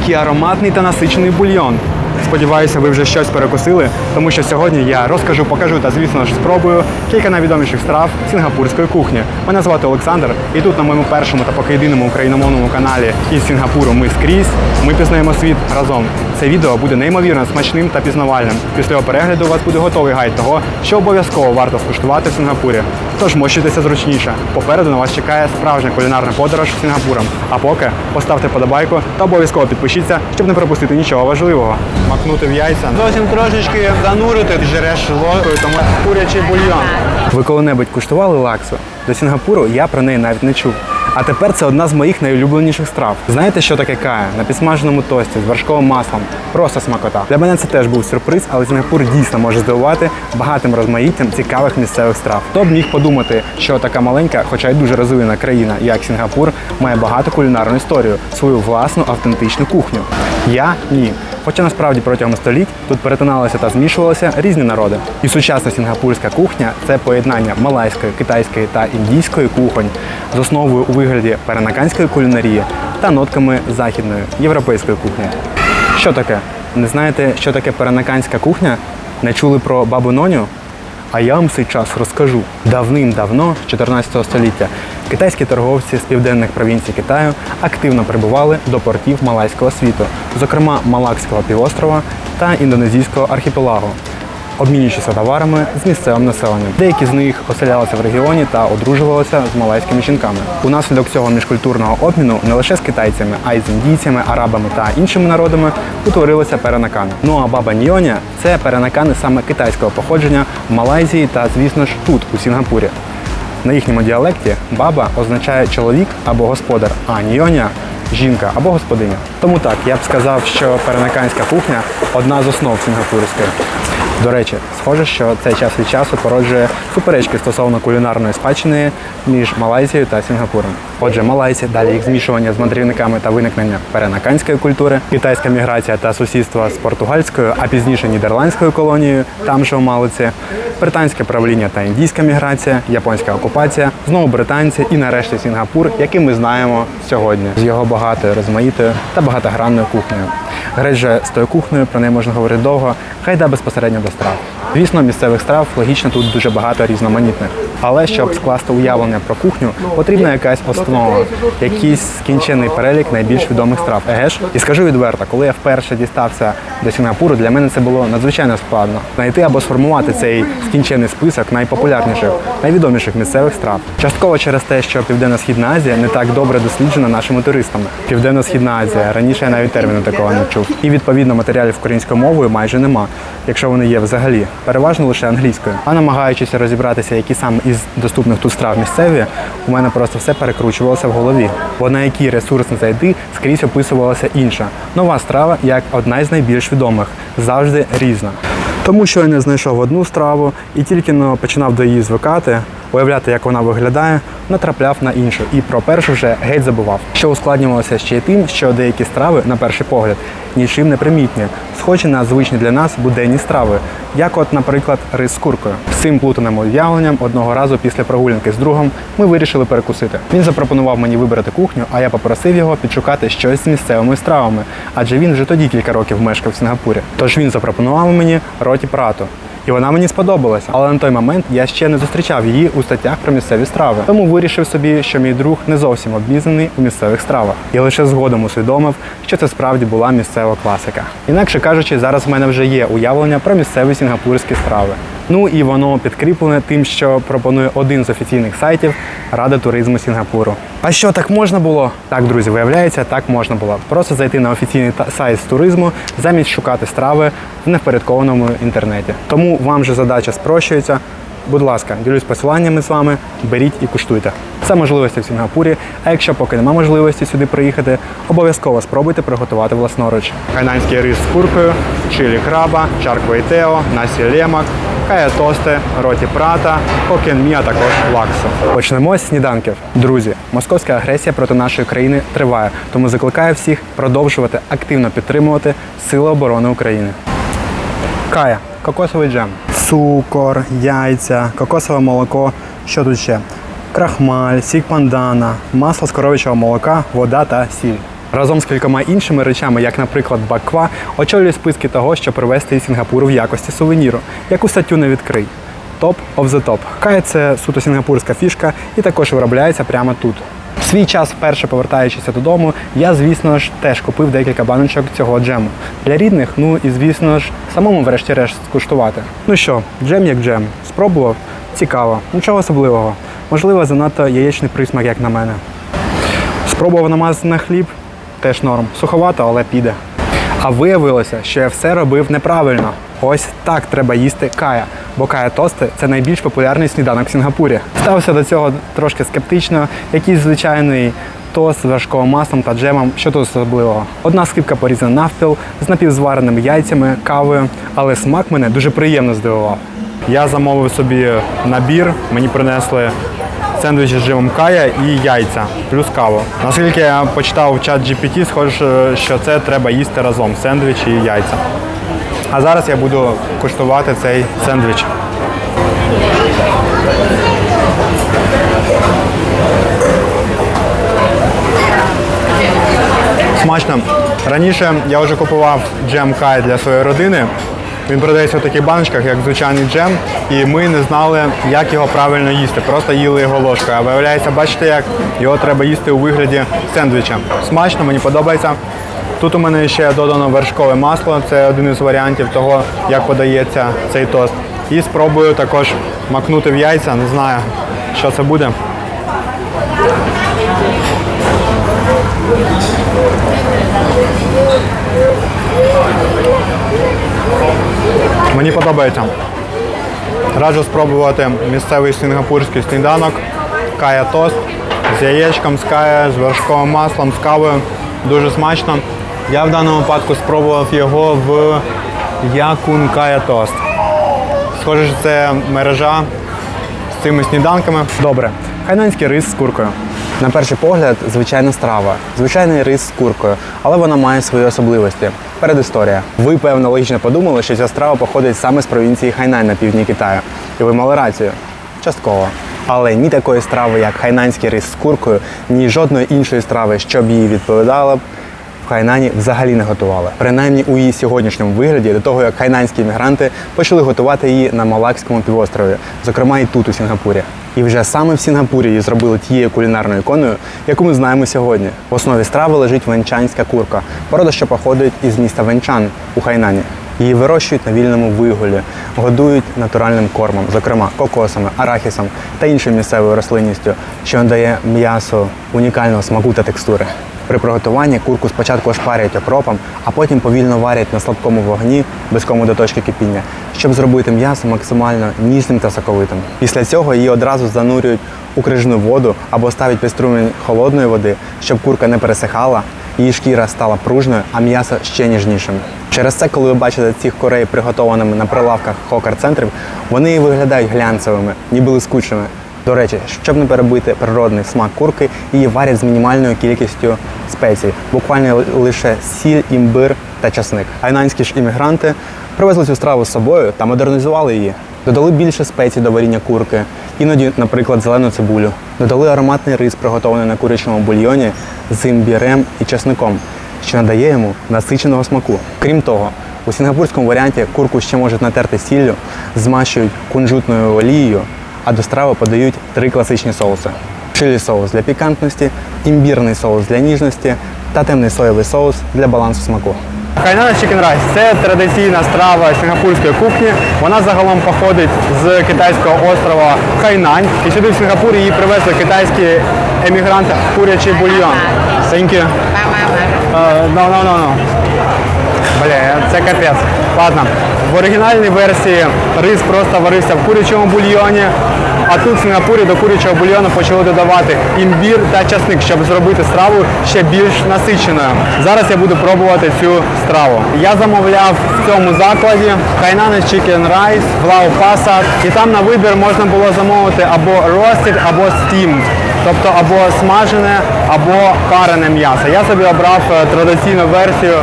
який ароматний та насичений бульйон. Сподіваюся, ви вже щось перекусили, тому що сьогодні я розкажу, покажу та, звісно ж, спробую кілька найвідоміших страв сінгапурської кухні. Мене звати Олександр, і тут на моєму першому та поки єдиному україномовному каналі із Сінгапуру ми скрізь. Ми пізнаємо світ разом. Це відео буде неймовірно смачним та пізнавальним. Після його перегляду у вас буде готовий гайд того, що обов'язково варто скуштувати в Сінгапурі. Тож мощуйтеся зручніше. Попереду на вас чекає справжня кулінарна подорож Сінгапуром. А поки поставте подобайку та обов'язково підпишіться, щоб не пропустити нічого важливого. Макнути в яйця. Зовсім трошечки занурити, ти жереш ложкою, тому курячий бульйон. Ви коли-небудь куштували лаксу? До Сінгапуру я про неї навіть не чув. А тепер це одна з моїх найулюбленіших страв. Знаєте, що таке кая? На підсмаженому тості з вершковим маслом. Просто смакота. Для мене це теж був сюрприз, але Сінгапур дійсно може здивувати багатим розмаїттям цікавих місцевих страв. Хто б міг подумати, що така маленька, хоча й дуже розвинена країна, як Сінгапур, має багату кулінарну історію, свою власну автентичну кухню. Я ні. Хоча насправді протягом століть тут перетиналися та змішувалися різні народи. І сучасна сінгапурська кухня це поєднання малайської, китайської та індійської кухонь з основою у вигляді перенаканської кулінарії та нотками західної європейської кухні. Що таке? Не знаєте, що таке перенаканська кухня? Не чули про бабу Ноню? А я вам цей час розкажу. Давним-давно, з 14 століття, китайські торговці з південних провінцій Китаю активно прибували до портів Малайського світу, зокрема Малакського півострова та індонезійського архіпелагу, обмінюючися товарами з місцевим населенням. Деякі з них оселялися в регіоні та одружувалися з малайськими жінками. Унаслідок цього міжкультурного обміну не лише з китайцями, а й з індійцями, арабами та іншими народами утворилися перенакани. Ну а баба Ньоня це перенакани саме китайського походження в Малайзії та, звісно ж, тут, у Сінгапурі. На їхньому діалекті баба означає чоловік або господар, а ньоня жінка або господиня. Тому так, я б сказав, що перенаканська кухня одна з основ сінгапурської. До речі, схоже, що цей час від часу породжує суперечки стосовно кулінарної спадщини між Малайзією та Сінгапуром. Отже, малайці, далі їх змішування з мандрівниками та виникнення перенаканської культури, китайська міграція та сусідство з португальською, а пізніше нідерландською колонією, там же у Малиці, британське правління та індійська міграція, японська окупація, знову британці і нарешті Сінгапур, який ми знаємо сьогодні з його багатою, розмаїтою та багатогранною кухнею. Грець же з тою кухнею, про неї можна говорити довго, хай да безпосередньо до страв. Звісно, місцевих страв логічно тут дуже багато різноманітних. Але щоб скласти уявлення про кухню, потрібна якась основа, якийсь скінчений перелік найбільш відомих страв. Еге ж? І скажу відверто, коли я вперше дістався до Сінгапуру, для мене це було надзвичайно складно знайти або сформувати цей скінчений список найпопулярніших, найвідоміших місцевих страв. Частково через те, що Південно-Східна Азія не так добре досліджена нашими туристами. Південно-Східна Азія раніше я навіть терміну такого не чув. І відповідно матеріалів українською мовою майже нема, якщо вони є взагалі. Переважно лише англійською. А намагаючись розібратися, які саме із доступних тут страв місцеві, у мене просто все перекручувалося в голові. Бо на які ресурс не зайди, скрізь описувалася інша. Нова страва як одна із найбільш відомих, завжди різна. Тому що я не знайшов одну страву і тільки починав до її звикати, уявляти, як вона виглядає, натрапляв на іншу і про першу вже геть забував. Що ускладнювалося ще й тим, що деякі страви, на перший погляд, нічим не примітні, схожі на звичні для нас буденні страви, як от, наприклад, рис з куркою. З цим плутаним уявленням одного разу після прогулянки з другом ми вирішили перекусити. Він запропонував мені вибрати кухню, а я попросив його підшукати щось з місцевими стравами, адже він вже тоді кілька років мешкав в Сінгапурі. Тож він запропонував мені роті прату. І вона мені сподобалася, але на той момент я ще не зустрічав її у статтях про місцеві страви. Тому вирішив собі, що мій друг не зовсім обізнаний у місцевих стравах. І лише згодом усвідомив, що це справді була місцева класика. Інакше кажучи, зараз в мене вже є уявлення про місцеві сінгапурські страви. Ну і воно підкріплене тим, що пропонує один з офіційних сайтів Рада туризму Сінгапуру. А що так можна було? Так, друзі, виявляється, так можна було. Просто зайти на офіційний сайт з туризму замість шукати страви в невпорядкованому інтернеті. Тому вам же задача спрощується. Будь ласка, ділюсь посиланнями з вами, беріть і куштуйте. Це можливості в Сінгапурі. А якщо поки нема можливості сюди приїхати, обов'язково спробуйте приготувати власноруч. Хайнанський рис з куркою, чилі краба, чарквейтео, насі лемак, кая тости, роті прата, мі, а також лаксо. Почнемо з сніданків. Друзі, московська агресія проти нашої країни триває, тому закликаю всіх продовжувати активно підтримувати Сили оборони України. Кая, кокосовий джем, цукор, яйця, кокосове молоко. Що тут ще? Крахмаль, сік пандана, масло з коров'ячого молока, вода та сіль. Разом з кількома іншими речами, як, наприклад, баква, очолює списки того, що привезти із Сінгапуру в якості сувеніру, яку статтю не відкрий. Топ of the top. Кая це суто сінгапурська фішка і також виробляється прямо тут. В свій час, вперше повертаючися додому, я, звісно ж, теж купив декілька баночок цього джему. Для рідних, ну і звісно ж, самому врешті-решт скуштувати. Ну що, джем як джем. Спробував? Цікаво, нічого особливого. Можливо, занадто яєчний присмак, як на мене. Спробував намазати на хліб, теж норм. Суховато, але піде. А виявилося, що я все робив неправильно. Ось так треба їсти кая, бо кая тости це найбільш популярний сніданок в Сінгапурі. Стався до цього трошки скептично, якийсь звичайний тост з вершковим маслом та джемом, що тут особливого. Одна скипка порізана навпіл з напівзвареними яйцями, кавою, але смак мене дуже приємно здивував. Я замовив собі набір, мені принесли сендвіч з джемом кая і яйця, плюс каву. Наскільки я почитав чат GPT, схоже, що це треба їсти разом сендвіч і яйця. А зараз я буду куштувати цей сендвіч. Смачно. Раніше я вже купував джем кай для своєї родини. Він продається в таких баночках, як звичайний джем, і ми не знали, як його правильно їсти. Просто їли його ложкою. А виявляється, бачите, як його треба їсти у вигляді сендвіча. Смачно, мені подобається. Тут у мене ще додано вершкове масло, це один із варіантів того, як подається цей тост. І спробую також макнути в яйця, не знаю, що це буде. Мені подобається. Раджу спробувати місцевий сінгапурський сніданок, кая тост з яєчком, з кая, з вершковим маслом, з кавою. Дуже смачно. Я в даному випадку спробував його в Якун Кая Тост. Схоже, що це мережа з цими сніданками. Добре. Хайнанський рис з куркою. На перший погляд, звичайна страва, звичайний рис з куркою, але вона має свої особливості. Передісторія. Ви, певно, логічно подумали, що ця страва походить саме з провінції Хайнань на півдні Китаю. І ви мали рацію. Частково. Але ні такої страви, як хайнанський рис з куркою, ні жодної іншої страви, що б її відповідала б, Хайнані взагалі не готували. Принаймні у її сьогоднішньому вигляді, до того як хайнанські іммігранти почали готувати її на Малакському півострові, зокрема і тут, у Сінгапурі. І вже саме в Сінгапурі її зробили тією кулінарною іконою, яку ми знаємо сьогодні. В основі страви лежить венчанська курка, порода, що походить із міста Венчан у Хайнані. Її вирощують на вільному виголі, годують натуральним кормом, зокрема кокосами, арахісом та іншою місцевою рослинністю, що надає м'ясу унікального смаку та текстури. При приготуванні курку спочатку ошпарюють окропом, а потім повільно варять на слабкому вогні без кому до точки кипіння, щоб зробити м'ясо максимально ніжним та соковитим. Після цього її одразу занурюють у крижну воду або ставлять під струмінь холодної води, щоб курка не пересихала, її шкіра стала пружною, а м'ясо ще ніжнішим. Через це, коли ви бачите цих корей приготованими на прилавках хокер-центрів, вони виглядають глянцевими, ніби лискучими. До речі, щоб не перебити природний смак курки, її варять з мінімальною кількістю спецій, буквально лише сіль, імбир та часник. Айнанські ж іммігранти привезли цю страву з собою та модернізували її. Додали більше спецій до варіння курки, іноді, наприклад, зелену цибулю. Додали ароматний рис, приготований на курячому бульйоні з імбірем і часником, що надає йому насиченого смаку. Крім того, у сінгапурському варіанті курку ще можуть натерти сіллю, змащують кунжутною олією, а до страви подають три класичні соуси: чилі соус для пікантності, імбірний соус для ніжності та темний соєвий соус для балансу смаку. Хайнана Chicken Rice – це традиційна страва сінгапурської кухні. Вона загалом походить з китайського острова Хайнань. І сюди в Сінгапурі її привезли китайські емігранти курячий бульйон. Thank you. Uh, no, no. Бля, це капець. Ладно. В оригінальній версії рис просто варився в курячому бульйоні, а тут в Сінгапурі до курячого бульйону почали додавати імбір та часник, щоб зробити страву ще більш насиченою. Зараз я буду пробувати цю страву. Я замовляв в цьому закладі Хайнане Chicken Rice, Бlau Pasa, і там на вибір можна було замовити або roasted, або steamed. Тобто або смажене, або парене м'ясо. Я собі обрав е, традиційну версію е,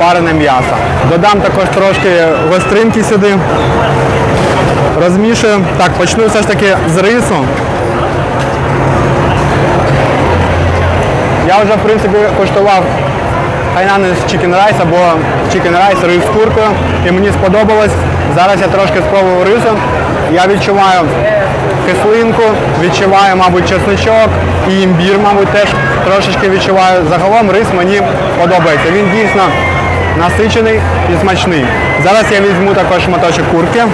парене м'ясо. Додам також трошки гостринки сюди. Розмішую. Так, почну все ж таки з рису. Я вже, в принципі, коштував Хайнанес Chicken Rice або Rice рис з куркою, і мені сподобалось. Зараз я трошки спробував рису. Я відчуваю кислинку, відчуваю, мабуть, чесночок і імбір, мабуть, теж трошечки відчуваю. Загалом рис мені подобається. Він дійсно насичений і смачний. Зараз я візьму також шматочок курки.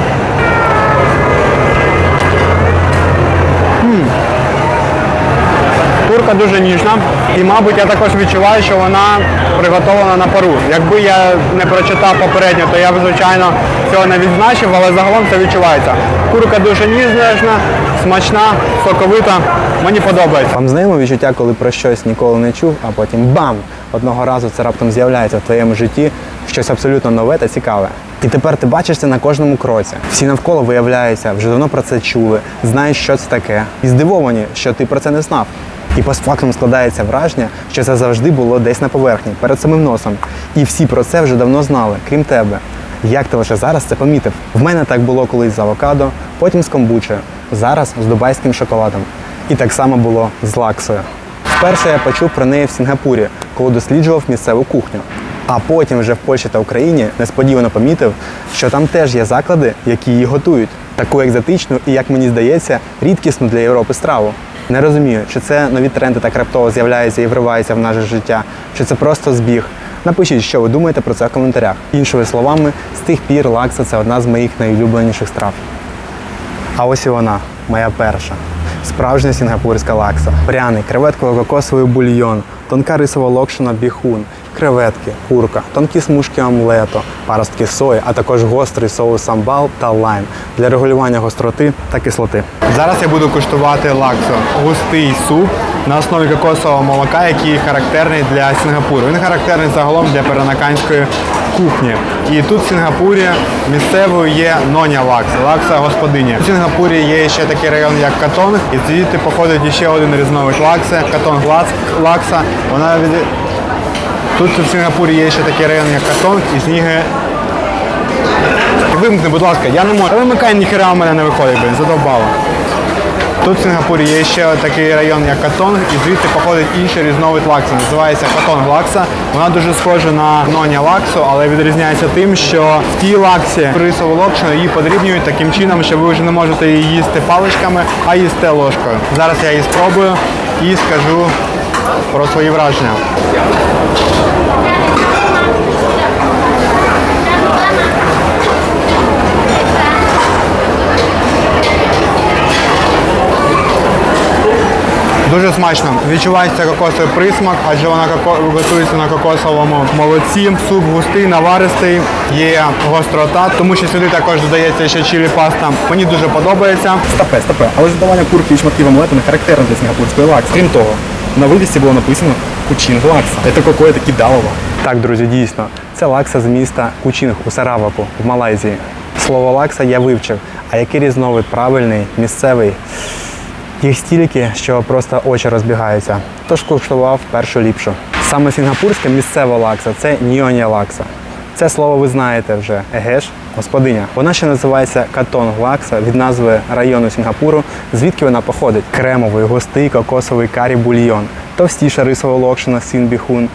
Курка дуже ніжна і, мабуть, я також відчуваю, що вона приготовлена на пару. Якби я не прочитав попередньо, то я б, звичайно, цього не відзначив, але загалом це відчувається. Курка дуже ніжна, смачна, соковита. Мені подобається. Вам знайоме відчуття, коли про щось ніколи не чув, а потім бам! Одного разу це раптом з'являється в твоєму житті щось абсолютно нове та цікаве. І тепер ти бачиш це на кожному кроці. Всі навколо виявляються, вже давно про це чули, знають, що це таке, і здивовані, що ти про це не знав. І постфактум складається враження, що це завжди було десь на поверхні, перед самим носом. І всі про це вже давно знали, крім тебе. Як ти лише зараз це помітив? В мене так було колись з авокадо, потім з комбучею, зараз з дубайським шоколадом. І так само було з лаксою. Вперше я почув про неї в Сінгапурі, коли досліджував місцеву кухню. А потім вже в Польщі та Україні несподівано помітив, що там теж є заклади, які її готують. Таку екзотичну і, як мені здається, рідкісну для Європи страву. Не розумію, чи це нові тренди так раптово з'являються і вриваються в наше життя, чи це просто збіг. Напишіть, що ви думаєте про це в коментарях. Іншими словами, з тих пір лакса це одна з моїх найулюбленіших страв. А ось і вона, моя перша. Справжня сінгапурська лакса. Пряний, креветково-кокосовий бульйон, тонка рисова локшина біхун, креветки, курка, тонкі смужки омлету, паростки сої, а також гострий соус самбал та лайм для регулювання гостроти та кислоти. Зараз я буду куштувати лаксо. Густий суп на основі кокосового молока, який характерний для Сінгапуру. Він характерний загалом для перанаканської кухні. І тут в Сінгапурі місцевою є ноня лакса, лакса господиня. У Сінгапурі є ще такий район, як Катонг, і звідти походить ще один різновид лакси, Катонг лакса. Вона від... Тут в Сінгапурі є ще такий район, як Катонг, і нього Вимкни, будь ласка, я не можу. Та Вимикай, ніхера у мене не виходить, блін, задовбало. Тут в Сінгапурі є ще такий район, як Катонг, і звідти походить інший різновид лакса. Називається Катонг лакса. Вона дуже схожа на ноня лаксу, але відрізняється тим, що в тій лаксі рисову локшину її подрібнюють таким чином, що ви вже не можете її їсти паличками, а їсте ложкою. Зараз я її спробую і скажу про свої враження. Дуже смачно. Відчувається кокосовий присмак, адже вона готується на кокосовому молоці. Суп густий, наваристий, є гострота, тому що сюди також додається ще чилі паста. Мені дуже подобається. Стопе, стопе. Але ж додавання курки і шматків омлету не характерне для сінгапурської лакси. Крім того, на вивісці було написано кучин лакса. Це какое-то кидалово. Так, друзі, дійсно, це лакса з міста Кучинг у Сараваку в Малайзії. Слово лакса я вивчив, а який різновид правильний, місцевий. Їх стільки, що просто очі розбігаються. Тож куштував першу ліпшу. Саме сінгапурська місцева лакса це Ньоня лакса. Це слово ви знаєте вже, егеш, господиня. Вона ще називається Катонг лакса від назви району Сінгапуру, звідки вона походить. Кремовий, густий кокосовий карі бульйон, товстіша рисова локшина сінбіхун,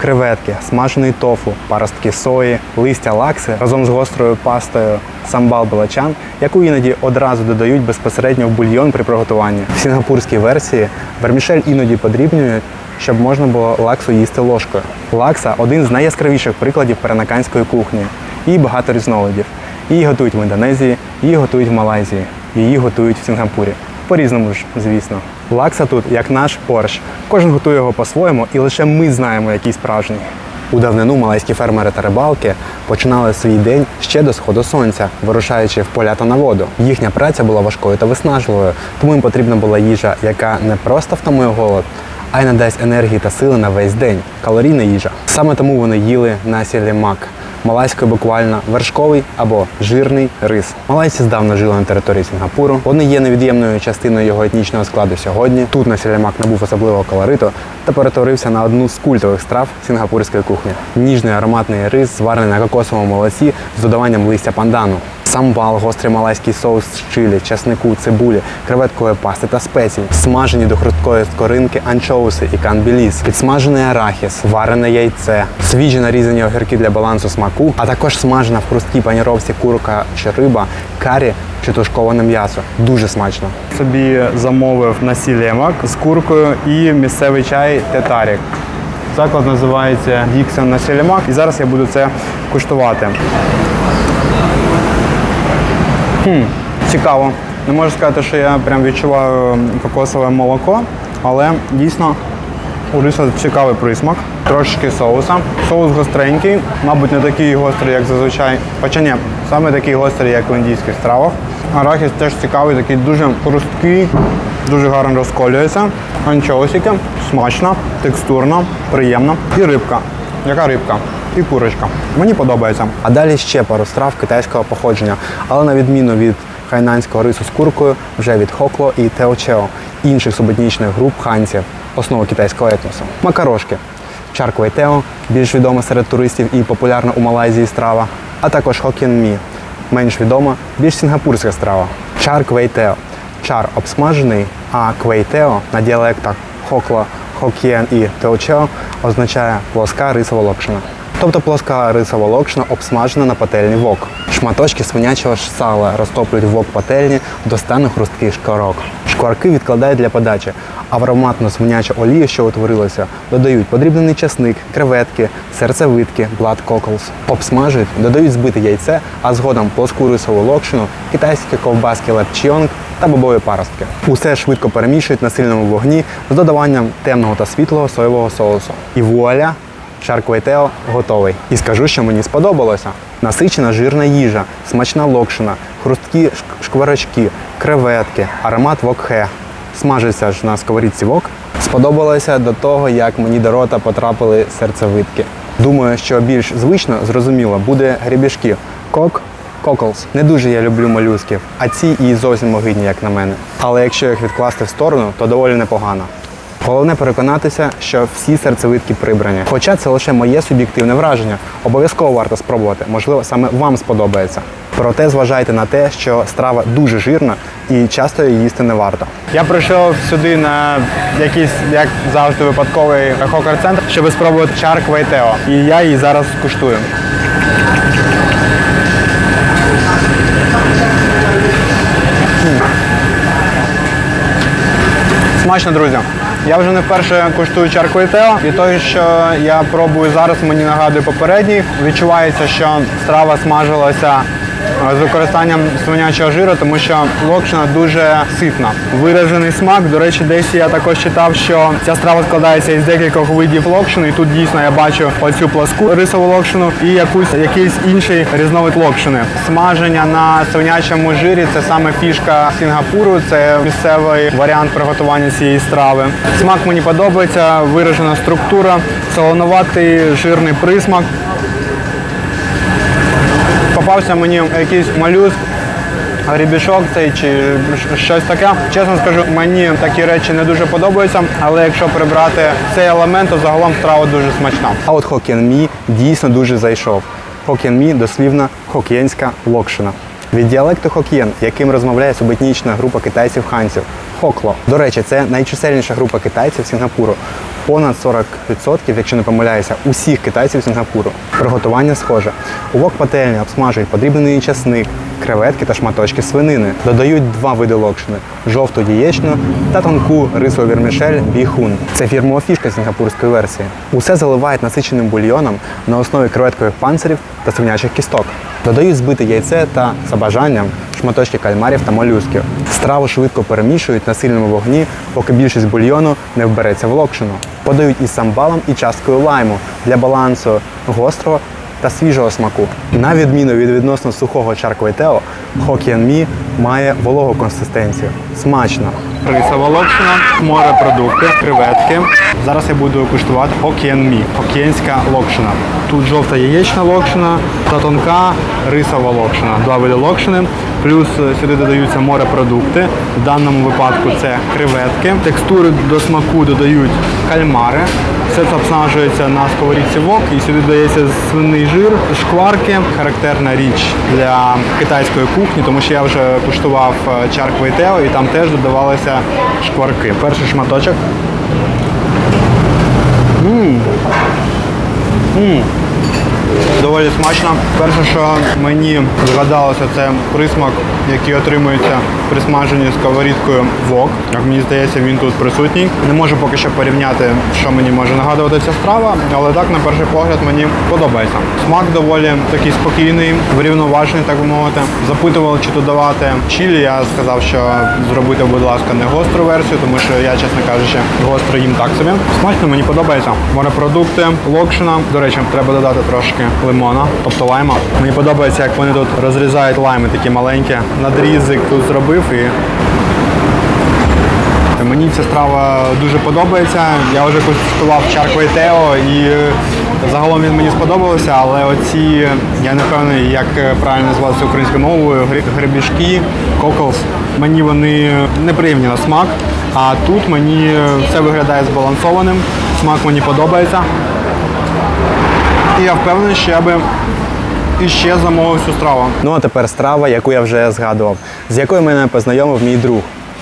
креветки, смажений тофу, паростки сої, листя лакси разом з гострою пастою самбал балачан, яку іноді одразу додають безпосередньо в бульйон при приготуванні. В сінгапурській версії вермішель іноді подрібнюють, щоб можна було лаксу їсти ложкою. Лакса один з найяскравіших прикладів перанаканської кухні. Її багато різновидів. Її готують в Індонезії, її готують в Малайзії, її готують в Сінгапурі. По-різному ж, звісно. Лакса тут як наш борщ. Кожен готує його по-своєму, і лише ми знаємо, який справжній. У давнину малайські фермери та рибалки починали свій день ще до сходу сонця, вирушаючи в поля та на воду. Їхня праця була важкою та виснажливою, тому їм потрібна була їжа, яка не просто втамує голод, а й надасть енергії та сили на весь день. Калорійна їжа. Саме тому вони їли насі лімак. Малайською буквально вершковий або жирний рис. Малайці здавна жили на території Сінгапуру. Вони є невід'ємною частиною його етнічного складу сьогодні. Тут на сілямак набув особливого колориту та перетворився на одну з культових страв сінгапурської кухні. Ніжний ароматний рис, зварений на кокосовому молоці з додаванням листя пандану. Самбал, гострий малайський соус з чилі, часнику, цибулі, креветкової пасти та спецій, смажені до хрусткої скоринки анчоуси і канбіліс, підсмажений арахіс, варене яйце, свіжі нарізані огірки для балансу смаку, а також смажена в хрусткій паніровці курка чи риба, карі чи тушковане м'ясо. Дуже смачно. Собі замовив насілємак з куркою і місцевий чай тетарік. Заклад називається Діксон Насілємак, і зараз я буду це куштувати. Хм, цікаво. Не можу сказати, що я прям відчуваю кокосове молоко, але дійсно у риса цікавий присмак, трошечки соуса. Соус гостренький, мабуть, не такий гострий, як зазвичай. Хоча ні, саме такий гострий, як в індійських стравах. Арахіс теж цікавий, такий дуже хрусткий, дуже гарно розколюється. Анчоусики, смачно, текстурно, приємно. І рибка. Яка рибка? І курочка. Мені подобається. А далі ще пару страв китайського походження, але на відміну від хайнанського рису з куркою, вже від хокло і теочео, інших субетнічних груп ханців, основа китайського етносу. Макарошки, чар тео, більш відома серед туристів і популярна у Малайзії страва, а також хокін мі, менш відома, більш сінгапурська страва. Чар тео. Чар обсмажений, а квейтео на діалектах хокла, хокєн і теочео означає плоска рисова локшина. Тобто плоска рисова локшина обсмажена на пательні вок. Шматочки свинячого ж сала розтоплюють вок пательні до стану хрустких шкварок. Шкварки відкладають для подачі, а в ароматну свинячу олію, що утворилося, додають подрібнений часник, креветки, серцевидки, блад коклс. Обсмажують, додають збите яйце, а згодом плоску рисову локшину, китайські ковбаски лепчйонг та бобові паростки. Усе швидко перемішують на сильному вогні з додаванням темного та світлого соєвого соусу. І вуаля! Шарквейтео готовий. І скажу, що мені сподобалося. Насичена жирна їжа, смачна локшина, хрусткі шк- шкварочки, креветки, аромат вокхе. Смажиться ж на сковорідці вок. Сподобалося до того, як мені до рота потрапили серцевидки. Думаю, що більш звично зрозуміло буде грібішки. Кок, коклс. Не дуже я люблю молюсків, а ці і зовсім могидні, як на мене. Але якщо їх відкласти в сторону, то доволі непогано. Головне переконатися, що всі серцевидки прибрані. Хоча це лише моє суб'єктивне враження. Обов'язково варто спробувати. Можливо, саме вам сподобається. Проте зважайте на те, що страва дуже жирна і часто її їсти не варто. Я прийшов сюди на якийсь, як завжди, випадковий хокер-центр, щоб спробувати чар квейтео. І я її зараз куштую. Смачно, друзі. Я вже не вперше куштую чарку тео, і той, що я пробую зараз, мені нагадує попередній. Відчувається, що страва смажилася з використанням свинячого жиру, тому що локшина дуже ситна. Виражений смак. До речі, десь я також читав, що ця страва складається із декількох видів локшини. І тут дійсно я бачу оцю пласку рисову локшину і якусь якийсь інший різновид локшини. Смаження на свинячому жирі це саме фішка Сінгапуру. Це місцевий варіант приготування цієї страви. Смак мені подобається, виражена структура, солонуватий жирний присмак. Попався мені якийсь малюск, грібішок цей чи щось таке. Чесно скажу, мені такі речі не дуже подобаються, але якщо прибрати цей елемент, то загалом страва дуже смачна. А от хокєн мі дійсно дуже зайшов. Хокен мі дослівно хокенська локшина. Від діалекту хокєн, яким розмовляє субетнічна група китайців-ханців. Хокло. До речі, це найчисельніша група китайців Сінгапуру. Понад 40%, якщо не помиляюся, усіх китайців Сінгапуру. Приготування схоже. У вок пательні обсмажують подрібнений часник, креветки та шматочки свинини. Додають два види локшини: жовту яєчну та тонку рисову вірмішель біхун. Це фірмова фішка сінгапурської версії. Усе заливають насиченим бульйоном на основі креветкових панцирів та свинячих кісток. Додають збите яйце та за бажанням шматочки кальмарів та молюсків. Страву швидко перемішують на сильному вогні, поки більшість бульйону не вбереться в локшину. Подають із самбалом і часткою лайму для балансу гострого та свіжого смаку. На відміну від відносно сухого чарквейтео, мі має вологу консистенцію. Смачно. рисова локшина, морепродукти, креветки. Зараз я буду куштувати океанмі, океанська локшина. Тут жовта яєчна локшина та тонка рисова локшина. Два види локшини. Плюс е, сюди додаються морепродукти. В даному випадку це креветки. Текстури до смаку додають кальмари. Все це обсмажується на сковорідці вок і сюди додається свиний жир, шкварки. Характерна річ для китайської кухні, тому що я вже куштував е, чарк і там теж додавалися шкварки. Перший шматочок. Доволі смачно. Перше, що мені згадалося, це присмак, який отримується при смаженні сковорідкою вок. Як мені здається, він тут присутній. Не можу поки що порівняти, що мені може нагадувати ця страва, але так, на перший погляд, мені подобається. Смак доволі такий спокійний, врівноважений, так би мовити. Запитували, чи додавати чилі. Я сказав, що зробити, будь ласка, не гостру версію, тому що я, чесно кажучи, гостро їм так собі. Смачно, мені подобається. Морепродукти, локшина. До речі, треба додати трошки лимона, тобто лайма. Мені подобається, як вони тут розрізають лайми такі маленькі. Надрізик тут зробив і Мені ця страва дуже подобається. Я вже куштував чарквей Тео і загалом він мені сподобався, але оці, я не певний, як правильно назвати українською мовою, гребішки, коколс, мені вони неприємні на смак. А тут мені все виглядає збалансованим, смак мені подобається. І я впевнений, що я би іще замовив цю страву. Ну а тепер страва, яку я вже згадував, з якою мене познайомив мій друг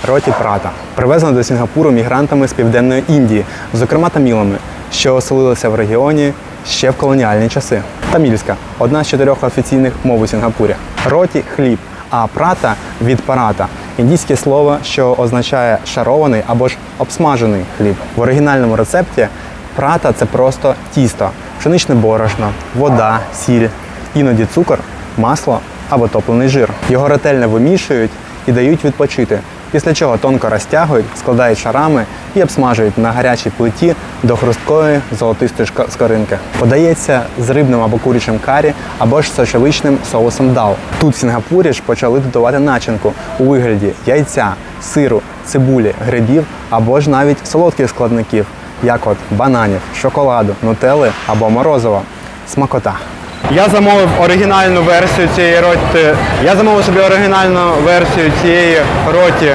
Роті Прата, привезена до Сінгапуру мігрантами з південної Індії, зокрема тамілами, що оселилися в регіоні ще в колоніальні часи. Тамільська одна з чотирьох офіційних мов у Сінгапурі. Роті хліб, а прата від парата індійське слово, що означає шарований або ж обсмажений хліб. В оригінальному рецепті прата це просто тісто, пшеничне борошно, вода, сіль, іноді цукор, масло або топлений жир. Його ретельно вимішують і дають відпочити, після чого тонко розтягують, складають шарами і обсмажують на гарячій плиті до хрусткої золотистої скоринки. Подається з рибним або курячим карі або ж сочевичним соусом дал. Тут в Сінгапурі ж почали додавати начинку у вигляді яйця, сиру, цибулі, грибів або ж навіть солодких складників, як от бананів, шоколаду, нутели або морозива. Смакота. Я замовив оригінальну версію цієї роті. Я замовив собі оригінальну версію цієї роті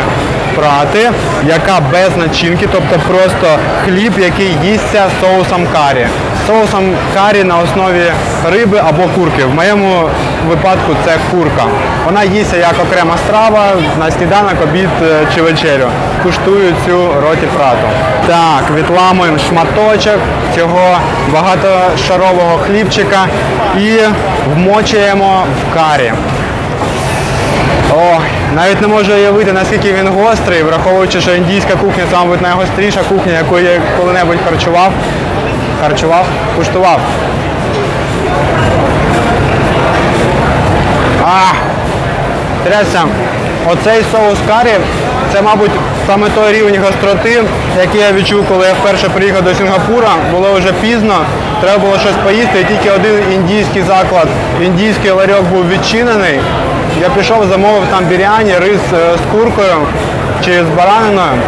прати, яка без начинки, тобто просто хліб, який їсться соусом карі. Соусом карі на основі риби або курки. В моєму випадку це курка. Вона їсться як окрема страва на сніданок, обід е, чи вечерю. Куштую цю роті фрату. Так, відламуємо шматочок цього багатошарового хлібчика і вмочуємо в карі. Ох, навіть не можу уявити, наскільки він гострий, враховуючи, що індійська кухня це, мабуть, найгостріша кухня, яку я коли-небудь харчував. Харчував, куштував. А, трясся. Оцей соус карі, це, мабуть, саме той рівень гостроти, який я відчув, коли я вперше приїхав до Сінгапура. Було вже пізно, треба було щось поїсти, і тільки один індійський заклад, індійський ларьок був відчинений. Я пішов, замовив там біряні, рис е, з куркою чи з бараниною.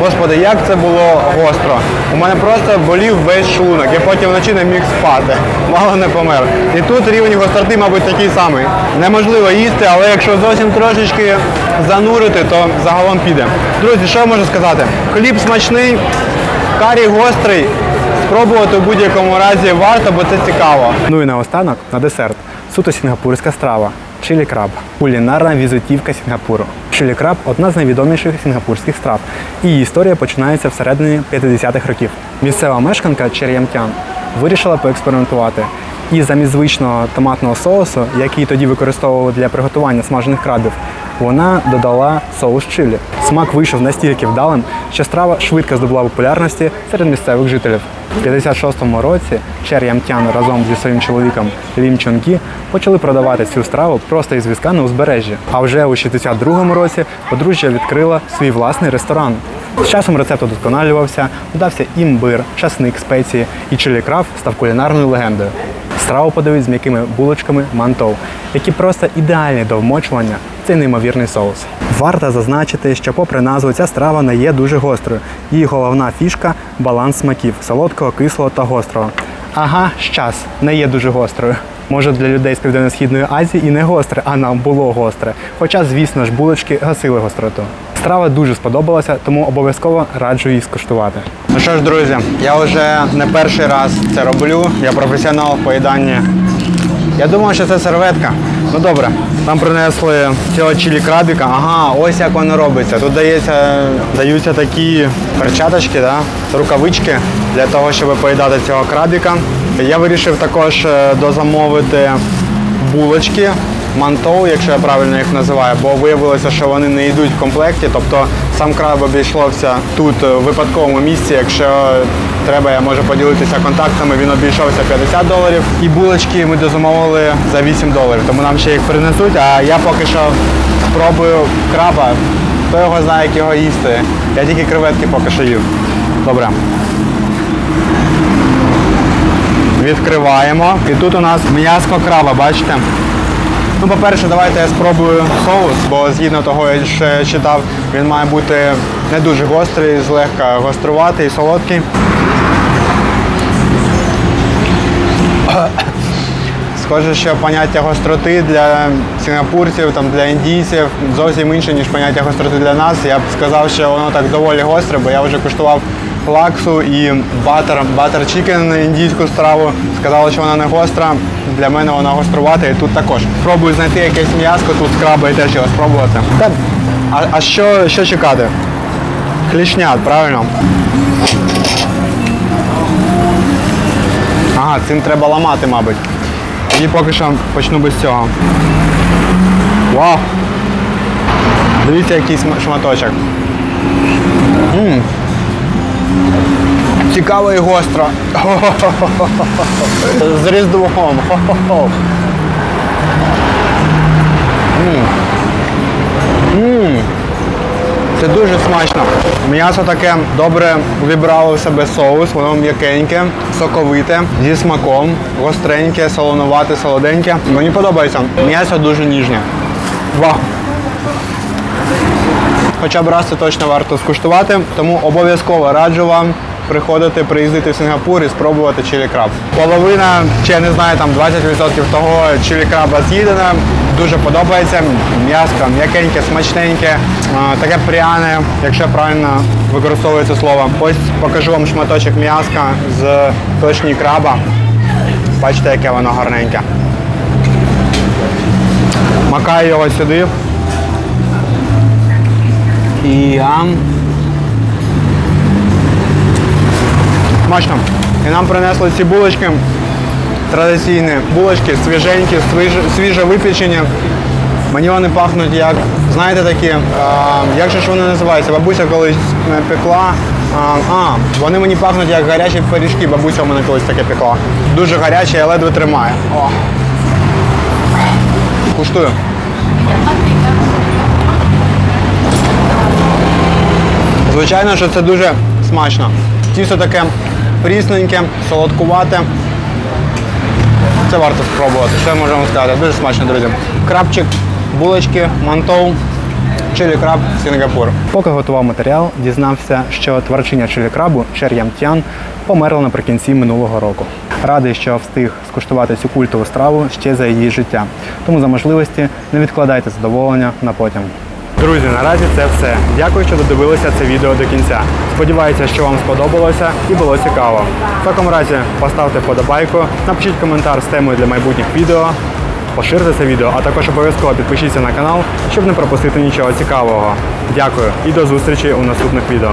Господи, як це було гостро. У мене просто болів весь шлунок. Я потім вночі не міг спати. Мало не помер. І тут рівень гостроти, мабуть, такий самий. Неможливо їсти, але якщо зовсім трошечки занурити, то загалом піде. Друзі, що я можу сказати? Хліб смачний, карій гострий. Спробувати в будь-якому разі варто, бо це цікаво. Ну і наостанок на десерт. Суто сінгапурська страва. Чилі краб. Кулінарна візитівка Сінгапуру. Чилі краб одна з найвідоміших сінгапурських страв. Її історія починається всередині 50-х років. Місцева мешканка Чер'ямтян вирішила поекспериментувати. І замість звичного томатного соусу, який тоді використовували для приготування смажених крабів, вона додала соус чилі. Смак вийшов настільки вдалим, що страва швидко здобула популярності серед місцевих жителів. У 56-му році Чер Ямтян разом зі своїм чоловіком Лім Чонкі почали продавати цю страву просто із візка на узбережжі. А вже у 62-му році подружжя відкрила свій власний ресторан. З часом рецепт удосконалювався, додався імбир, часник, спеції, і чилі краб став кулінарною легендою. Страву подають з м'якими булочками мантов, які просто ідеальні до вмочування цей неймовірний соус. Варто зазначити, що попри назву ця страва не є дуже гострою. Її головна фішка баланс смаків солодкого, кислого та гострого. Ага, щас, не є дуже гострою. Може для людей з Південно-Східної Азії і не гостре, а нам було гостре. Хоча, звісно ж, булочки гасили гостроту. Страва дуже сподобалася, тому обов'язково раджу її скуштувати. Ну що ж, друзі, я вже не перший раз це роблю. Я професіонал в поїданні. Я думав, що це серветка. Ну добре, нам принесли цього чилі крабіка. Ага, ось як воно робиться. Тут дається, даються такі перчаточки, да? рукавички для того, щоб поїдати цього крабіка. Я вирішив також е, дозамовити булочки. Мантоу, якщо я правильно їх називаю, бо виявилося, що вони не йдуть в комплекті. Тобто сам краб обійшлося тут е, в випадковому місці. Якщо треба, я можу поділитися контактами. Він обійшовся 50 доларів. І булочки ми дозамовили за 8 доларів. Тому нам ще їх принесуть. А я поки що спробую краба. Хто його знає, як його їсти. Я тільки креветки поки що їв. Добре. Відкриваємо. І тут у нас м'яско краба, бачите? Ну, по-перше, давайте я спробую соус, бо згідно того, я читав, він має бути не дуже гострий, злегка гоструватий, солодкий. Схоже, що поняття гостроти для сінгапурців, там, для індійців зовсім інше, ніж поняття гостроти для нас. Я б сказав, що воно так доволі гостре, бо я вже куштував лаксу і батер, батер чікен, індійську страву. Сказали, що вона не гостра. Для мене вона гострувата і тут також. Спробую знайти якесь м'яско тут з краба і теж його спробувати. А, а що, що чекати? Клішнят, правильно? Ага, цим треба ламати, мабуть. І поки що почну без цього. Вау! Дивіться, який шматочок. м Цікаво і гостро. З різдвом. Це дуже смачно. М'ясо таке добре вібрало в себе соус, воно м'якеньке, соковите, зі смаком, гостреньке, солонувате, солоденьке. Мені подобається. М'ясо дуже ніжне. Вау! Хоча б раз це точно варто скуштувати, тому обов'язково раджу вам приходити, приїздити в Сингапур і спробувати чилі краб. Половина, чи я не знаю, там 20% того чилі краба з'їдена. Дуже подобається. М'яско, м'якеньке, смачненьке, таке пряне, якщо правильно використовується слово. Ось покажу вам шматочок м'яска з точні краба. Бачите, яке воно гарненьке. Макаю його сюди. І ам. Смачно. І нам принесли ці булочки. Традиційні булочки, свіженькі, свіже, свіже. Мені вони пахнуть як, знаєте, такі, а, як же ж вони називаються? Бабуся колись е, пекла. А, а, вони мені пахнуть як гарячі пиріжки. Бабуся у мене колись таке пекла. Дуже гаряче, я ледве тримаю. О. Куштую. Звичайно, що це дуже смачно. Тісто таке прісненьке, солодкувате. Це варто спробувати. Що вам сказати? Дуже смачно, друзі. Крабчик, булочки, мантоу, чилі краб, Сінгапур. Поки готував матеріал, дізнався, що творчиня чилі крабу Чер Ямтян померла наприкінці минулого року. Радий, що встиг скуштувати цю культову страву ще за її життя. Тому за можливості не відкладайте задоволення на потім. Друзі, наразі це все. Дякую, що додивилися це відео до кінця. Сподіваюся, що вам сподобалося і було цікаво. В такому разі поставте вподобайку, напишіть коментар з темою для майбутніх відео, поширте це відео, а також обов'язково підпишіться на канал, щоб не пропустити нічого цікавого. Дякую і до зустрічі у наступних відео.